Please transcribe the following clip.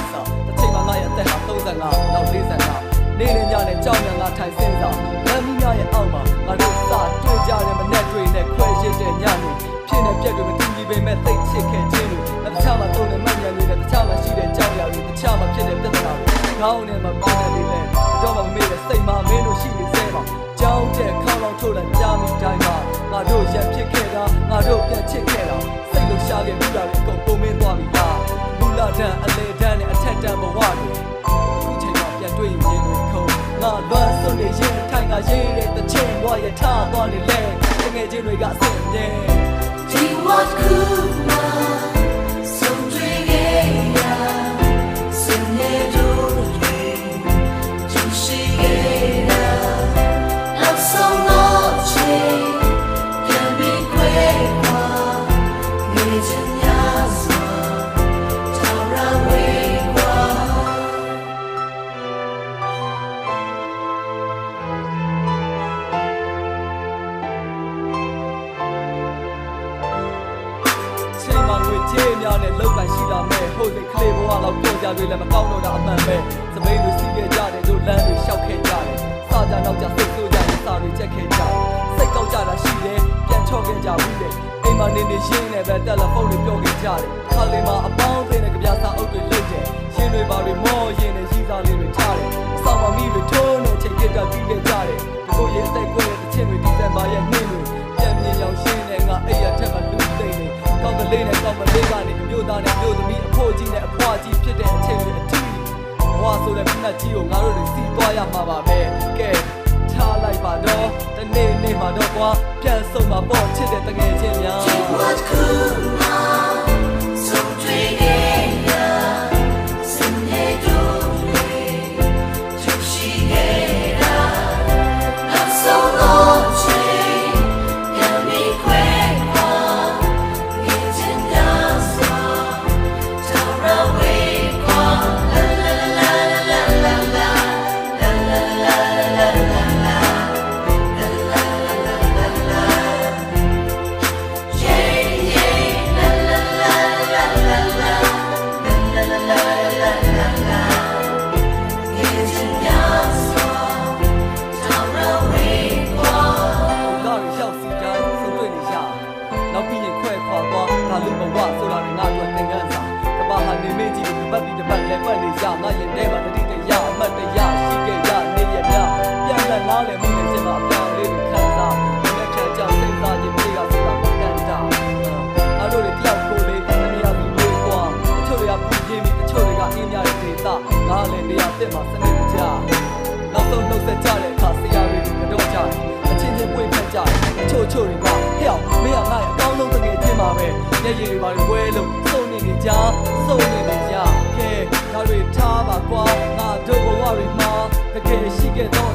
ဝရဲ့ပိုက်စာတစ်ချိန်မှာငါရဲ့အသက်ဟာ35နောက်45နေနေညနဲ့ကြောင်ညာငါထိုင်စင်းစာလမ်းမီးများရဲ့အောက်မှာငါတို့စတွေ့ကြတဲ့မနဲ့တွေနဲ့ခွဲရစ်တဲ့ညနေဖြစ်နေပြက်တွေမတူညီပေမဲ့သိချစ်ခဲ့ခြင်းတွေတခြားမှာတုံနဲ့မှတ်ဉာဏ်တွေနဲ့တခြားမှာရှိတဲ့ကြောင်ရာတွေတခြားမှာဖြစ်တဲ့ပြဿနာတွေခေါင်းနဲ့မပြတ်နေလေတော့မမေ့တဲ့စိတ်မှာမင်းတို့ရှိနေသေးပါကြောင်းတဲ့ခေါင်းလောင်ထိုးတဲ့ကြားမိတိုင်းမှာငါတို့ရက်ဖြစ်ခဲ့တာငါတို့ပြန်ချစ်ခဲ့တာစိတ်လို့ရှာခဲ့ပြီးတာတွေအကု ဘဝတွေအခုချိန်မှာပြန်တွေ့ရင်ရင်တွေခုံငါလွမ်းစွန်နေရင်ထိုင်ကရေးတဲ့တချင်းဘဝရထားသွားနေလေတငယ်ချင်းတွေကအဆင်ပြေဒီဝတ် များနဲ့လောက်ကန်ရှိလာမဲ့ဟိုစိတ်ကလေးဘဝလောက်ပြောကြတွေလည်းမကောင်းတော့တာအမှန်ပဲစပိန်တွေစီးခဲ့ကြတယ်တို့လမ်းတွေရှောက်ခဲ့ကြတယ်စာကြနောက်ကြစိတ်ဆိုးကြရင်စာတွေချက်ခဲ့ကြတယ်စိတ်ကောက်ကြတာရှိတယ်ပြန်ချော့ခဲ့ကြဘူးလေအိမ်မှာနေနေရင်းနဲ့ပဲတယ်လီဖုန်းတွေပြောခဲ့ကြတယ်ခါလေးမှာအပေါင်းအသင်းနဲ့ကြပြစာအုပ်တွေလုပ်တယ်ရင်းတွေပါတွေမောရင်းနဲ့ င်းကလေးနဲ့ကောင်းမလေးကနေအမျိုးသားနဲ့မျိုးသမီးအဖိုးကြီးနဲ့အဖွားကြီးဖြစ်တဲ့အချိန်တွေအထီးဘဝဆိုတဲ့ပြတ်ကြီးကိုငါတို့တွေစီးသွားရမှာပါပဲကဲထားလိုက်ပါတော့တနေ့နေ့မှာတော့ကွာပြန်ဆုံးမှာပေါ့ချစ်တဲ့တငယ်ချင်းများ you? ချို့တွေကဟဲ့အောင်မင်းကငါ့ရဲ့အကောင်းဆုံးတကယ်ချင်းပါပဲမျက်ရည်တွေပါဝဲလို့စုံနေနေကြစုံနေနေကြကဲဒါတွေထားပါကွာငါတို့ဘဝတွေမှာတကယ်ရှိခဲ့တော့